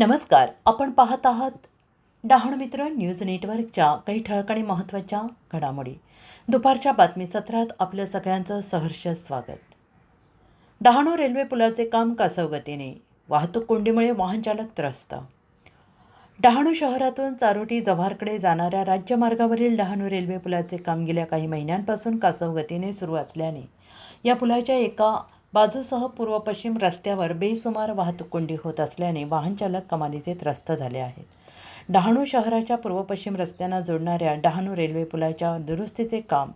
नमस्कार आपण पाहत आहात डहाणू मित्र न्यूज नेटवर्कच्या काही ठळक आणि महत्त्वाच्या घडामोडी. दुपारच्या बातमी सत्रात आपलं सगळ्यांचं सहर्ष स्वागत. डहाणू रेल्वे पुलाचे काम कासवगतीने वाहतूक कोंडीमुळे वाहनचालक त्रस्त. डहाणू शहरातून चारोटी जव्हारकडे जाणाऱ्या राज्यमार्गावरील डहाणू रेल्वे पुलाचे काम गेल्या काही महिन्यांपासून कासवगतीने सुरू असल्याने या पुलाच्या एका बाजूसह पूर्व पश्चिम रस्त्यावर बेसुमार वाहतूक कोंडी होत असल्याने वाहनचालक कमालीचे त्रस्त झाले आहेत. डहाणू शहराच्या पूर्व पश्चिम रस्त्यांना जोडणाऱ्या डहाणू रेल्वे पुलाच्या दुरुस्तीचे काम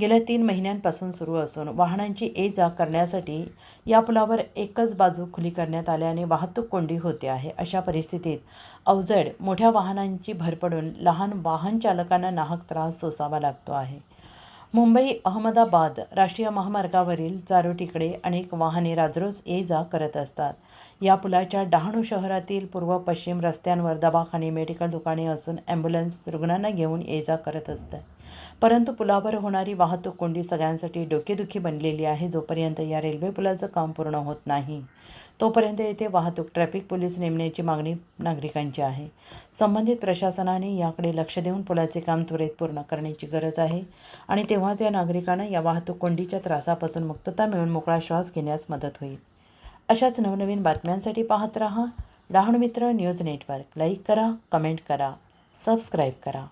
गेल्या तीन महिन्यांपासून सुरू असून वाहनांची ये जा करण्यासाठी या पुलावर एकच बाजू खुली करण्यात आल्याने वाहतूक कोंडी होते आहे. अशा परिस्थितीत अवजड मोठ्या वाहनांची भर पडून लहान वाहन चालकांना नाहक त्रास सोसावा लागतो आहे. मुंबई अहमदाबाद राष्ट्रीय महामार्गावरील चारोटीकडे अनेक वाहने राजरोज ये जा करत असतात. या पुलाच्या डहाणू शहरातील पूर्व पश्चिम रस्त्यांवर दवाखाने मेडिकल दुकाने असून ॲम्ब्युलन्स रुग्णांना घेऊन ये जा करत असतात परंतु पुलावर होणारी वाहतूक कोंडी सगळ्यांसाठी डोकेदुखी बनलेली आहे. जोपर्यंत या रेल्वे पुलाचं काम पूर्ण होत नाही तोपर्यंत येथे वाहतूक ट्रॅफिक पोलीस नेमण्याची मागणी नागरिकांची आहे. संबंधित प्रशासनाने याकडे लक्ष देऊन पुलाचे काम त्वरित पूर्ण करण्याची गरज आहे आणि तेव्हाच या नागरिकांना या वाहतूक कोंडीच्या त्रासापासून मुक्तता मिळून मोकळा श्वास घेण्यास मदत होईल. अशाच नवनवीन बातम्यांसाठी पाहत रहा. Dahanu Mitra news network. Like करा कमेंट करा सबस्क्राईब करा.